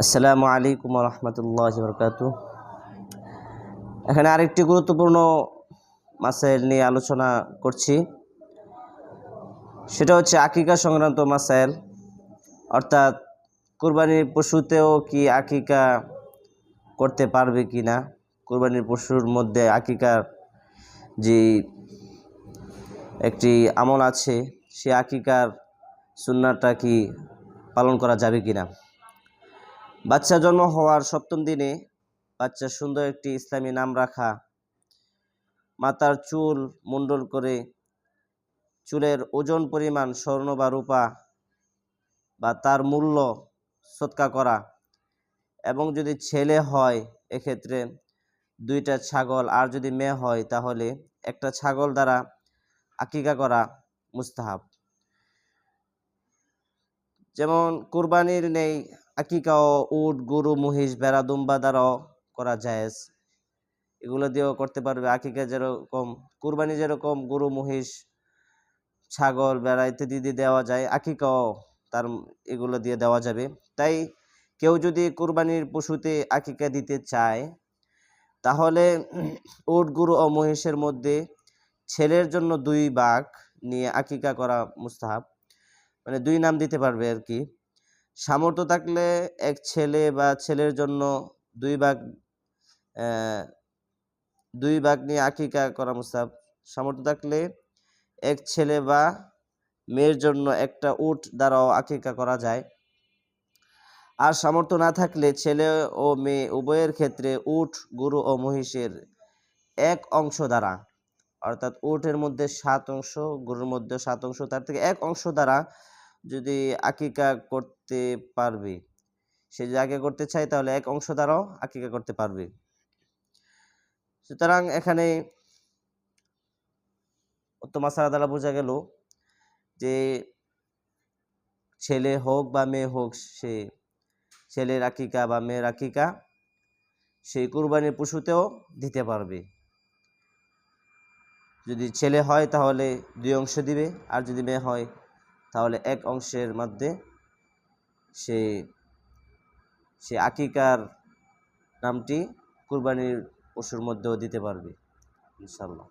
আসসালামু আলাইকুম রহমতুল্লাহ বরকাত এখানে আরেকটি গুরুত্বপূর্ণ মাসাইল নিয়ে আলোচনা করছি। সেটা হচ্ছে আকিকা সংক্রান্ত মাসাইল। অর্থাৎ কুরবানির পশুতেও কি আকিকা করতে পারবে কি না কুরবানির পশুর মধ্যে আকিকার যে একটি আমল আছে, সে আকিকার সুন্নাটা কি পালন করা যাবে কি না বাচ্চা জন্ম হওয়ার সপ্তম দিনে বাচ্চা সুন্দর একটি ইসলামী নাম রাখা। মাতার চুল মুন্ডল করে চুলের ওজন পরিমাণ স্বর্ণ বা রূপা বা তার মূল্য সৎকা করা এবং যদি ছেলে হয় এক্ষেত্রে দুইটা ছাগল আর যদি মেয়ে হয় তাহলে একটা ছাগল দ্বারা আকিকা করা মুস্তাহাব। যেমন কুরবানির নেই আকিকাও উট, গরু, মহিষ, ভেড়া, দুম্বা দ্বারাও করা জায়েজ। এগুলো দিয়েও করতে পারবে আকিকা যেরকম, কুরবানি যেরকম, গরু, মহিষ, ছাগল বেড়া ইত্যাদি দিয়ে দেওয়া যায়, আকিকাও তার এগুলো দিয়ে দেওয়া যাবে। তাই কেউ যদি কুরবানির পশুতে আকিকা দিতে চায়, তাহলে উট, গরু ও মহিষের মধ্যে ছেলের জন্য দুই বাঘ নিয়ে আকিকা করা মুস্তাহাব। মানে দুই নাম দিতে পারবে আর কি। সামর্থ্য থাকলে এক ছেলে বা ছেলের জন্য দুই ভাগ দুই ভাগ নিয়ে আকিকা করা মুস্তাব সামর্থ্য থাকলে এক ছেলে বা মেয়ের জন্য একটা উট দ্বারাও আকিকা করা যায়। আর সামর্থ্য না থাকলে ছেলে ও মেয়ে উভয়ের ক্ষেত্রে উট, গুরু ও মহিষের এক অংশ দ্বারা, অর্থাৎ উটের মধ্যে সাত অংশ, গরুর মধ্যে সাত অংশ, তার থেকে এক অংশ দ্বারা যদি আকিকা করতে পারবে, সে যদি আকিকা করতে চায় তাহলে এক অংশ দ্বারাও আকিকা করতে পারবে। সুতরাং এখানে মাসারা দ্বারা বোঝা গেল যে ছেলে হোক বা মেয়ে হোক সে, ছেলের আকিকা বা মেয়ের আকিকা সেই কুরবানির পশুতেও দিতে পারবে। যদি ছেলে হয় তাহলে দুই অংশ দিবে, আর যদি মেয়ে হয় তাহলে এক অংশের মধ্যে সে সে আকিকার নামটি কুরবানির পশুর মধ্যেও দিতে পারবে ইনশাল্লাহ